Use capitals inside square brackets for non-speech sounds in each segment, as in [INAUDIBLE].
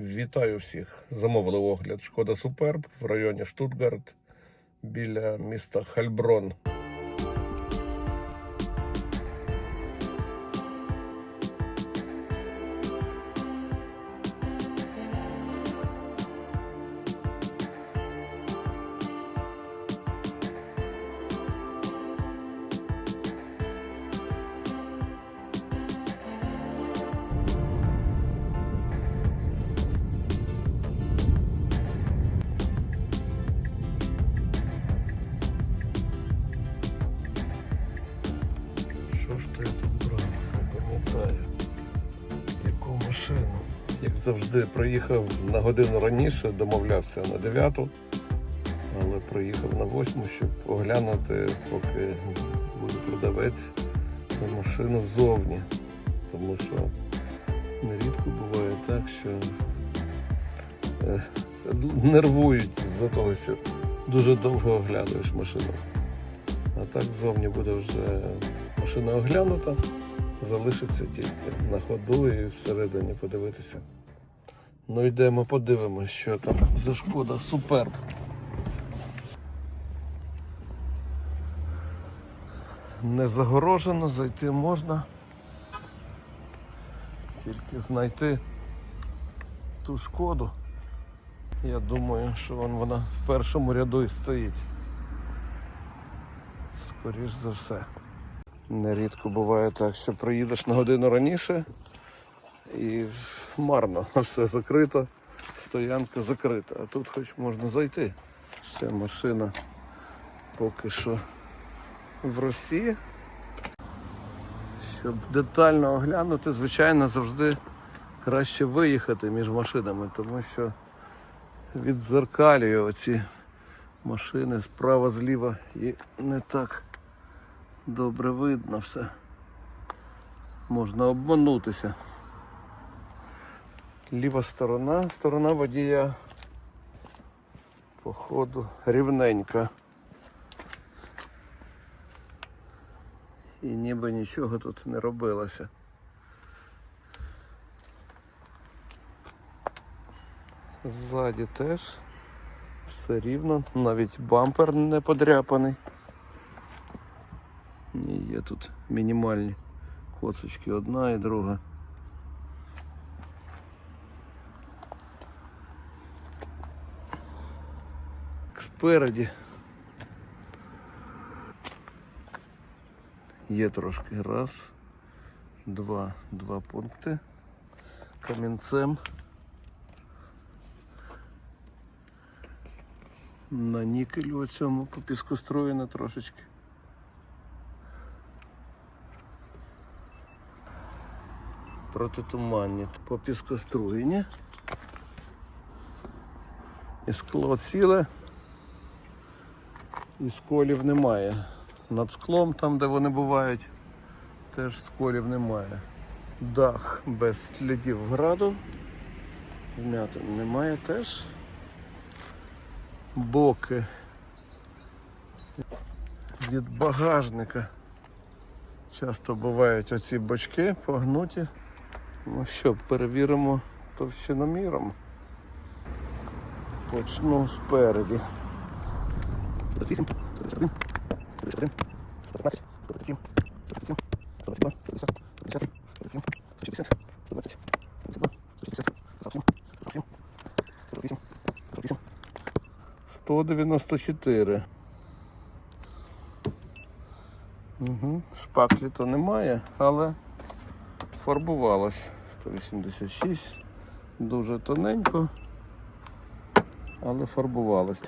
Вітаю всіх. Замовили огляд Шкода Суперб в районі Штутгарт біля міста Хальброн. Завжди, приїхав на годину раніше, домовлявся на 9, але приїхав на 8, щоб оглянути, поки буде продавець на машину ззовні. Тому що нерідко буває так, що е, нервують з-за того, що дуже довго оглядуєш машину. А так ззовні буде вже машина оглянута, залишиться тільки на ходу і всередині подивитися. Ну йдемо, подивимось, що там за шкода суперб. Не загорожено, зайти можна. Тільки знайти ту шкоду. Я думаю, що вон вона в першому ряду і стоїть. Скоріш за все. Нерідко буває так, що приїдеш на годину раніше і марно, [LAUGHS] все закрито, стоянка закрита, а тут хоч можна зайти. Ще машина поки що в Росії. Щоб детально оглянути, звичайно, завжди краще виїхати між машинами, тому що відзеркалює оці машини справа зліва і не так добре видно все. Можна обманутися. Ліва сторона, сторона водія походу рівненька. І ніби нічого тут не робилося. Ззаді теж все рівно, навіть бампер не подряпаний. Ні, є тут мінімальні коцочки, одна і друга. Спереді є трошки раз, два, два пункти камінцем. На нікелю оцьому по піскостроєно трошечки. Протитуманні по піскоструєнні. І скло ціле. І сколів немає. Над склом, там де вони бувають, теж сколів немає. Дах без слідів граду. Вмятин немає теж. Боки від багажника. Часто бувають оці бочки погнуті. Ну що, перевіримо товщиноміром. Почну спереді. 138, 151, 151, 115, 137, 137, 122, 150, 150, 157, 160, 120, 122, 160, 147, 147, 148, 148. 194. Угу. Шпаклі то немає, але фарбувалось. 186. Дуже тоненько, але фарбувалось.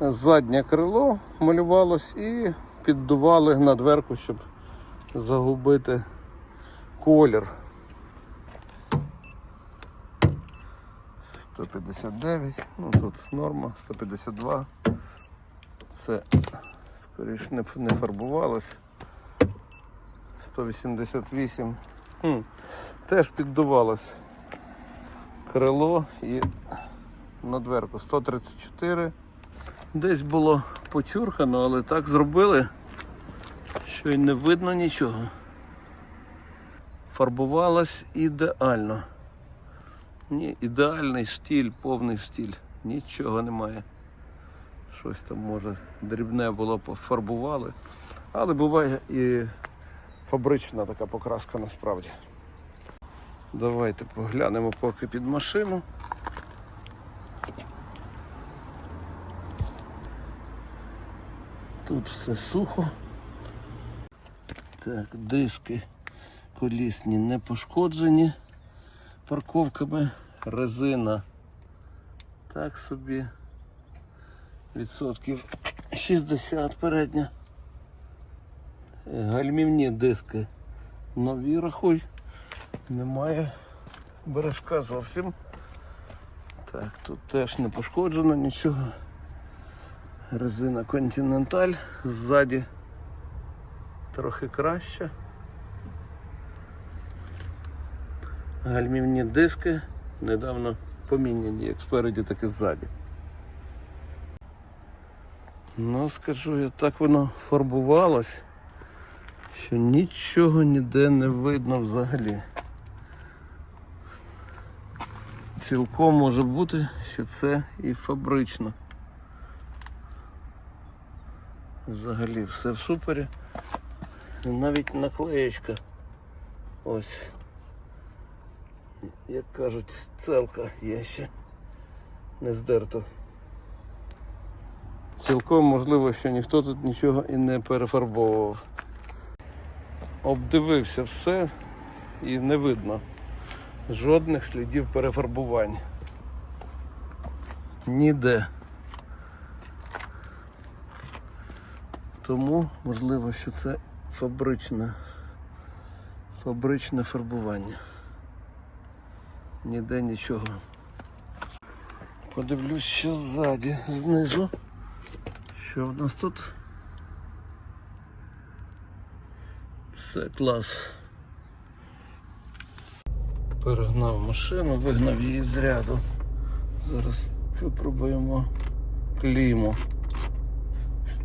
Заднє крило малювалось і піддували на дверку, щоб загубити колір. 159, ну тут норма, 152. Це скоріш не, не фарбувалось. 188. Хм. Теж піддувалось крило і на дверку 134. Десь було почурхано, але так зробили, що й не видно нічого. Фарбувалось ідеально. Ні, ідеальний штіль, повний штіль. Нічого немає. Щось там може дрібне було, пофарбували. Але буває і фабрична така покраска насправді. Давайте поглянемо поки під машину. Тут все сухо. Так, диски колісні не пошкоджені парковками. Резина так собі. Відсотків 60 передня. Е, Гальмівні диски нові рахуй. Немає бережка зовсім. Так, тут теж не пошкоджено нічого. Резина Continental ззаді трохи краще. Гальмівні диски недавно поміняні як спереді, так і ззаді. Ну, скажу я, так воно фарбувалось, що нічого ніде не видно взагалі. Цілком може бути, що це і фабрично. Взагалі все в супері. Навіть наклеєчка. Ось. Як кажуть, целка є ще. Не здерто. Цілком можливо, що ніхто тут нічого і не перефарбовував. Обдивився все і не видно жодних слідів перефарбувань. Ніде. Тому можливо, що це фабричне, фабричне фарбування. Ніде нічого. Подивлюсь ще ззаді, знизу. Що в нас тут? Все клас. Перегнав машину, вигнав її з ряду. Зараз випробуємо кліму.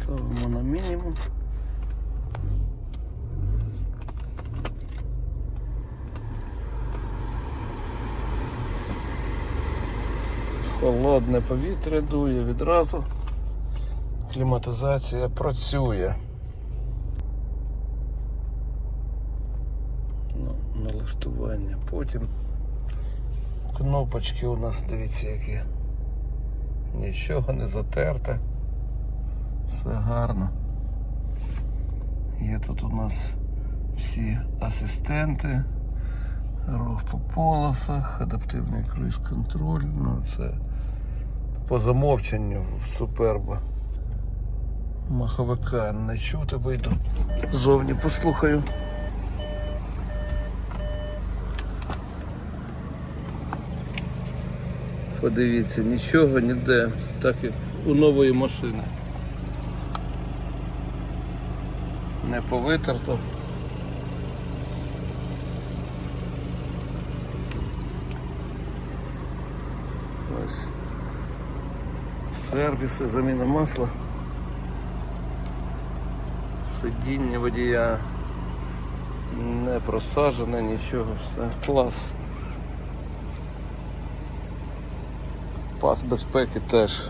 Ставимо на мінімум. Холодне повітря дує відразу. Кліматизація працює. Ну, налаштування. Потім кнопочки у нас, дивіться, які. Нічого не затерте. Все гарно. Є тут у нас всі асистенти, рух по полосах, адаптивний круїз-контроль. Ну, це по замовченню суперба. Маховика не чути, вийду. Зовні послухаю. Подивіться, нічого ніде, так як у нової машини. Не повитерто. Ось. Сервіси, заміна масла. Сидіння водія не просажене, нічого, все клас. Пас безпеки теж.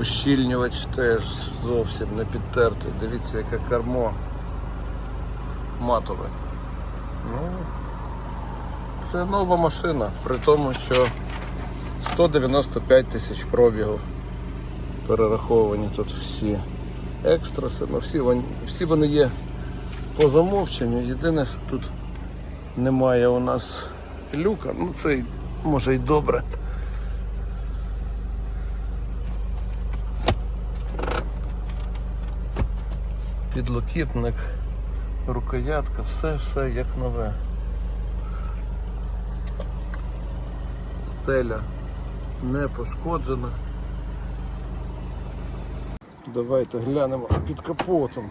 Ущільнювач теж зовсім не підтертий. Дивіться, яке кермо матове. Ну, це нова машина, при тому, що 195 тисяч пробігу перераховані тут всі екстраси, ну всі вони, всі вони є по замовченню. Єдине, що тут немає у нас люка, ну це може й добре. Підлокітник, рукоятка, все все як нове. Стеля не пошкоджена. Давайте глянемо під капотом.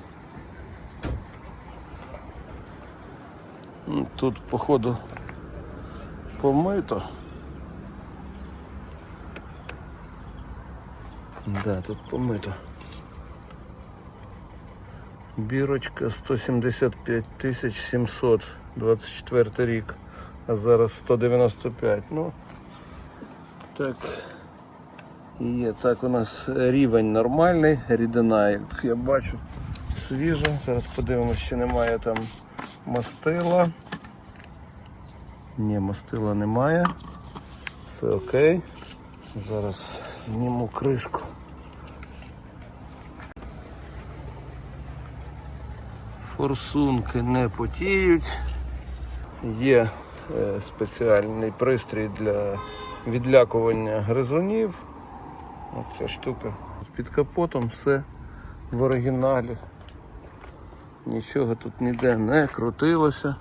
Тут, походу, помито. Да, тут помито. Бірочка 175 тисяч 700, 24 рік. а зараз 195. Ну, так. І є. Так, у нас рівень нормальний, рідина, як я бачу, свіжа. Зараз подивимося, чи немає там мастила. Ні, мастила немає. Все окей. Зараз зніму кришку. Форсунки не потіють. Є е, спеціальний пристрій для відлякування гризунів. Оця штука. Під капотом все в оригіналі. Нічого тут ніде не крутилося.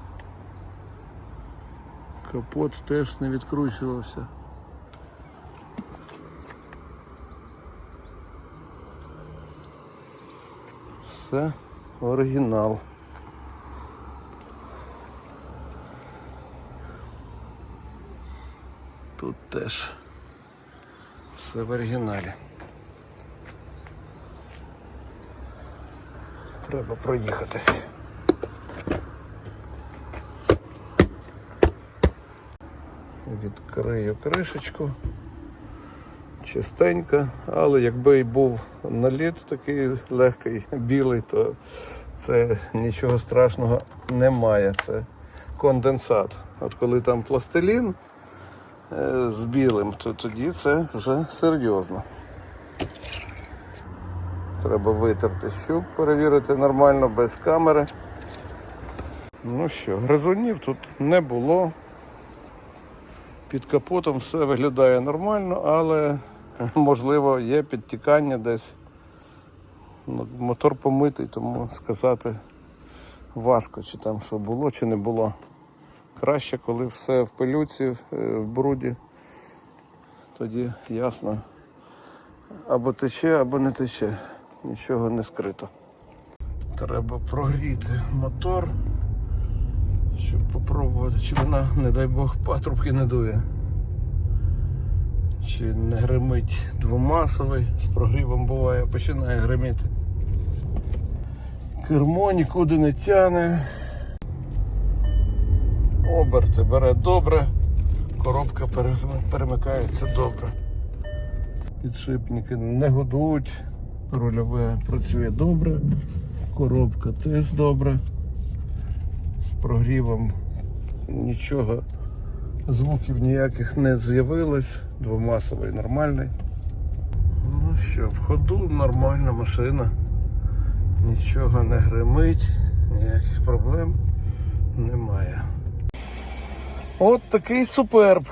Капот теж не відкручувався. Все оригінал. Тут теж все в оригіналі. Треба проїхатись. Відкрию кришечку. Чистенько, але якби і був наліт такий легкий, білий, то це нічого страшного немає. Це конденсат. От коли там пластилін е, з білим, то тоді це вже серйозно. Треба витерти щуп, перевірити нормально без камери. Ну що, гризунів тут не було. Під капотом все виглядає нормально, але [LAUGHS] можливо є підтікання десь. Ну, Мотор помитий, тому сказати важко, чи там що було, чи не було. Краще, коли все в пилюці, е, в бруді. Тоді ясно. Або тече, або не тече. Нічого не скрито. Треба прогріти мотор, щоб попробувати, чи вона, не дай Бог, патрубки не дує. Чи не гримить двомасовий, з прогрівом буває, починає гриміти. Кермо нікуди не тяне. Оберти бере добре, коробка перемикається добре. Підшипники не гудуть, рульове працює добре, коробка теж добре. З прогрівом нічого, звуків ніяких не з'явилось, двомасовий нормальний. Ну що, в ходу нормальна машина, нічого не гримить, ніяких проблем немає. От такий суперб.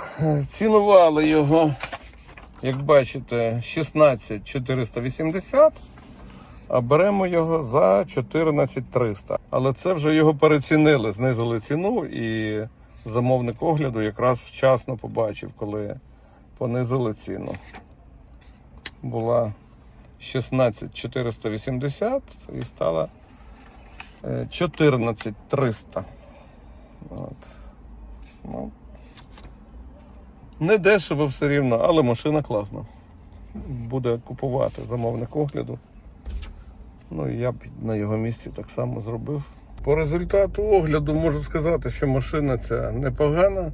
Цінували його, як бачите, 16 480, а беремо його за 14 300. Але це вже його перецінили, знизили ціну і замовник огляду якраз вчасно побачив, коли понизили ціну. Була 16 480 і стала е, 14 300. От. Ну, не дешево все рівно, але машина класна. Буде купувати замовник огляду. Ну і я б на його місці так само зробив. По результату огляду можу сказати, що машина ця непогана.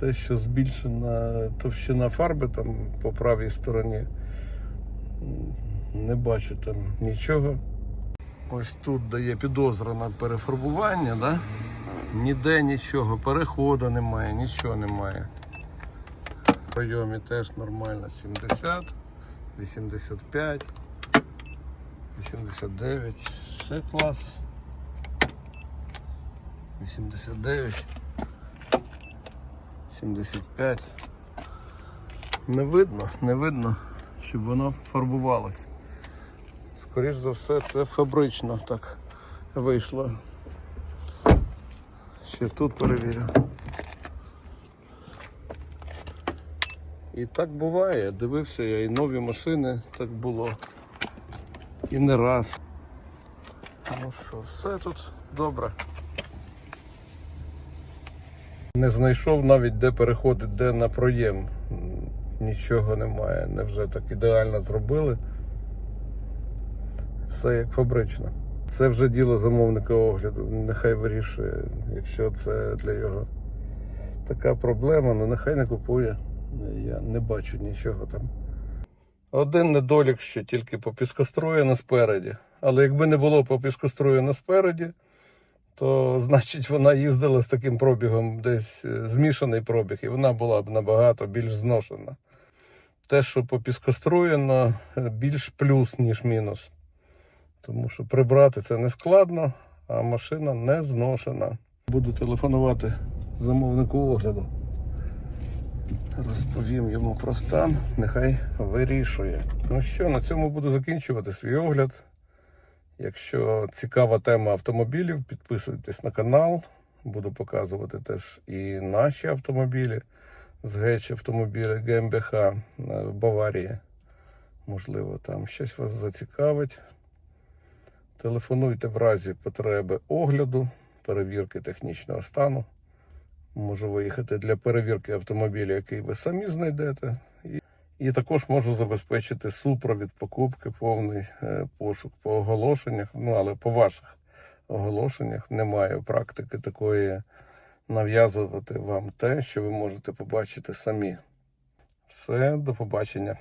Те, що збільшена товщина фарби там по правій стороні, не бачу там нічого. Ось тут дає підозра на перефарбування, да? ніде нічого, переходу немає, нічого немає. В прийомі теж нормально 70, 85, 89, все клас. 89, 75. Не видно, не видно, щоб воно фарбувалося. Скоріш за все, це фабрично так вийшло. Ще тут перевірю. І так буває. Дивився я і нові машини, так було. І не раз. Ну що, все тут добре. Не знайшов навіть де переходить, де на проєм. Нічого немає. Невже так ідеально зробили. Все як фабрично. Це вже діло замовника огляду. Нехай вирішує, якщо це для його така проблема, ну нехай не купує. Я не бачу нічого там. Один недолік, що тільки попіскостроєно спереді. Але якби не було попіскостроєно спереді, то значить вона їздила з таким пробігом, десь е, змішаний пробіг, і вона була б набагато більш зношена. Те, що попіскостроєно, е, більш плюс, ніж мінус. Тому що прибрати це не складно, а машина не зношена. Буду телефонувати замовнику огляду. Розповім йому про стан, нехай вирішує. Ну що, на цьому буду закінчувати свій огляд. Якщо цікава тема автомобілів, підписуйтесь на канал. Буду показувати теж і наші автомобілі з геч автомобілі ГМБХ е, в Баварії. Можливо, там щось вас зацікавить. Телефонуйте в разі потреби огляду, перевірки технічного стану. Можу виїхати для перевірки автомобіля, який ви самі знайдете. І, також можу забезпечити супровід покупки, повний е, пошук по оголошеннях. Ну, але по ваших оголошеннях немає практики такої нав'язувати вам те, що ви можете побачити самі. Все, до побачення.